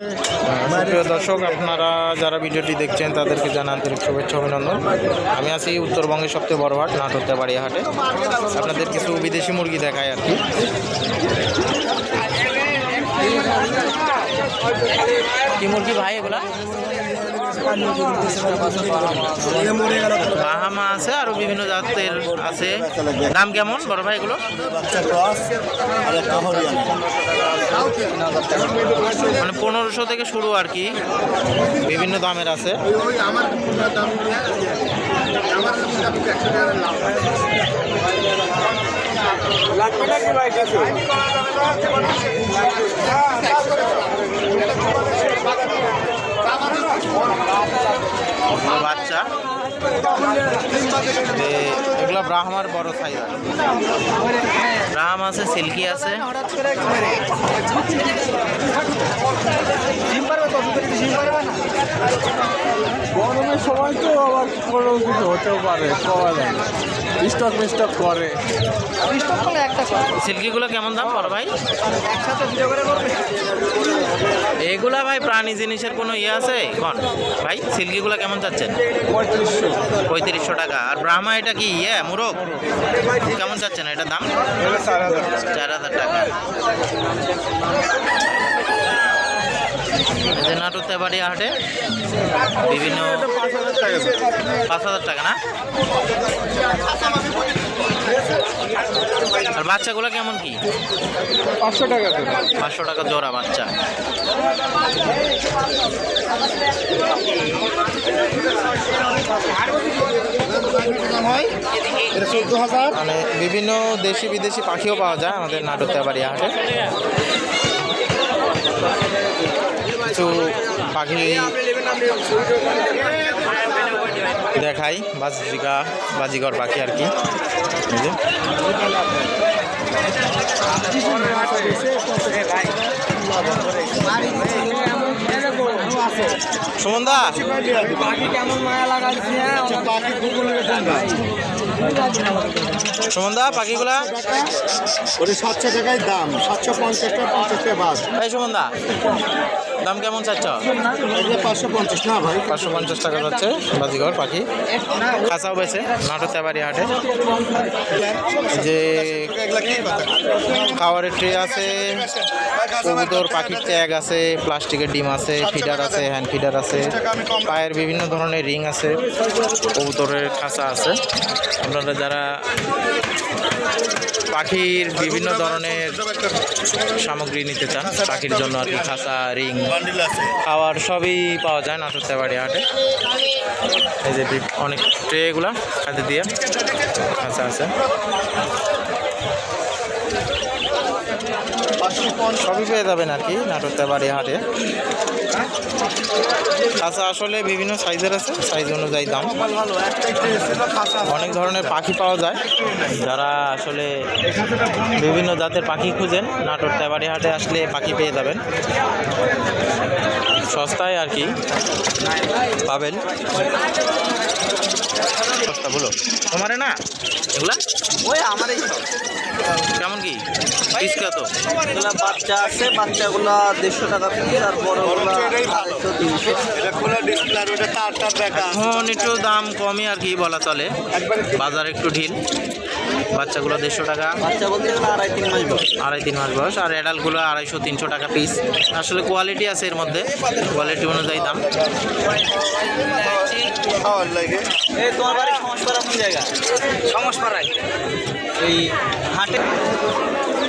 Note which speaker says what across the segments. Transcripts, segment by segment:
Speaker 1: প্রিয় দর্শক, আপনারা যারা ভিডিওটি দেখছেন, তাদেরকে জানা আন্তরিক শুভেচ্ছা, অভিনন্দন। আমি আছি উত্তরবঙ্গের সবচেয়ে বড় হাট নাটোরতে বাড়িয়াহাটে। আপনাদের কিছু বিদেশি মুরগি দেখায় আর কি। কি মুরগি ভাই এগুলা? বাহামা আছে আরও বিভিন্ন জাতের আছে। দাম কেমন বড় ভাই এগুলো মানে পনেরোশো থেকে শুরু আর কি। বিভিন্ন দামের আছে। এগুলো বাচ্চা। এগুলো ব্রাহ্মার বড় সাইজ। ব্রাহ্ম আছে সিল্কি আছে।
Speaker 2: গরমের সময় তো আবার কোনো কিছু হতেও পারে পাওয়া যায় স্টক মিস্টক করে।
Speaker 1: সিল্কিগুলো কেমন দাম বড় ভাই? এগুলা ভাই প্রাণী জিনিসের কোনো ইয়ে আছে? কন? ভাই সিল্কিগুলো কেমন যাচ্ছেন
Speaker 2: পঁয়ত্রিশশো।
Speaker 1: পঁয়ত্রিশশো টাকা। আর ব্রাহ্মা এটা কি ইয়ে? মুরগ? কেমন যাচ্ছেন এটার দাম?
Speaker 2: চার হাজার
Speaker 1: টাকা। যে নাটুতে বাড়ি হাটে। বিভিন্ন
Speaker 2: পাঁচ হাজার টাকা
Speaker 1: না? আর বাচ্চাগুলো কেমন কি?
Speaker 2: পাঁচশো টাকা
Speaker 1: পাঁচশো টাকা জোড়া বাচ্চা।
Speaker 2: চোদ্দ হাজার।
Speaker 1: মানে বিভিন্ন দেশি বিদেশি পাখিও পাওয়া যায় আমাদের নাটকতে বাড়ি হাটে। কিছু পাখি দেখাই বাজিকা বাজিগর পাখি আর কি। সুমন দা সুমন দা পাখিগুলা?
Speaker 2: ওটা সাতশো টাকায় দাম সাতশো পঞ্চাশ টাকা পঞ্চাশ টাকা বাদ
Speaker 1: এই সুমন দাম কেমন চাচ্ছ?
Speaker 2: পাঁচশো পঞ্চাশ না ভাই?
Speaker 1: পাঁচশো পঞ্চাশ টাকা যাচ্ছে বাজিঘর পাখি। কাঁচাও বেছে নাটোর তেবারি হাটে। যে খাওয়ারের ট্রে আছে কবুতর পাখির ট্যাগ আছে প্লাস্টিকের ডিম আছে ফিডার আছে হ্যান্ড ফিডার আছে পায়ের বিভিন্ন ধরনের রিং আছে কবুতরের খাঁচা আছে। আপনারা যারা পাখির বিভিন্ন ধরনের সামগ্রী নিতে চান, পাখির জন্য আর কি খাঁচা, রিং, খাওয়ার সবই পাওয়া যায় নাটোর বাড়ি হাটে। এই যে অনেক ট্রেগুলা খাদ্য দিয়ে খাঁচা আছে। সবই পেয়ে যাবেন আর কি নাটোর তেবাড়ি হাটে। আচ্ছা আসলে বিভিন্ন সাইজের আছে সাইজ অনুযায়ী দাম। অনেক ধরনের পাখি পাওয়া যায়। যারা আসলে বিভিন্ন জাতের পাখি খুঁজেন নাটোর তেবাড়ি হাটে আসলে পাখি পেয়ে যাবেন। সস্তায় আর কি পাবেন। সস্তা বলো। তোমারে না? এগুলা?
Speaker 3: ওই আমারই।
Speaker 1: কেমন কি? পিস কত
Speaker 3: এগুলা বাচ্চা আছে বাচ্চাগুলা দেড়শো টাকা পিস আর বড়গুলা আড়াইশো তিনশো
Speaker 1: এখন একটু দাম কমই আর কি বলা চলে। বাজার একটু ঢিল। বাচ্চাগুলো দেড়শো টাকা।
Speaker 3: বাচ্চা বলতে আড়াই তিন মাস বয়স।
Speaker 1: আড়াই তিন মাস বয়স। আর অ্যাডাল্টগুলো আড়াইশো তিনশো টাকা পিস আসলে কোয়ালিটি আছে এর মধ্যে। কোয়ালিটি অনুযায়ী দাম।
Speaker 3: তোমার বাড়ি সমস্যারা কোন জায়গা? সমস্যারাই এই হাটে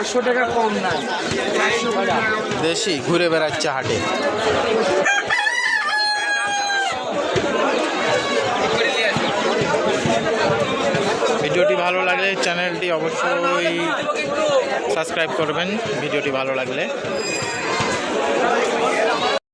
Speaker 4: পাঁচশো টাকা কম
Speaker 1: দেশি ঘুরে বেড়াচ্ছে হাটে। ভিডিওটি ভালো লাগলে চ্যানেলটি অবশ্যই সাবস্ক্রাইব করবেন। ভিডিওটি ভালো লাগলে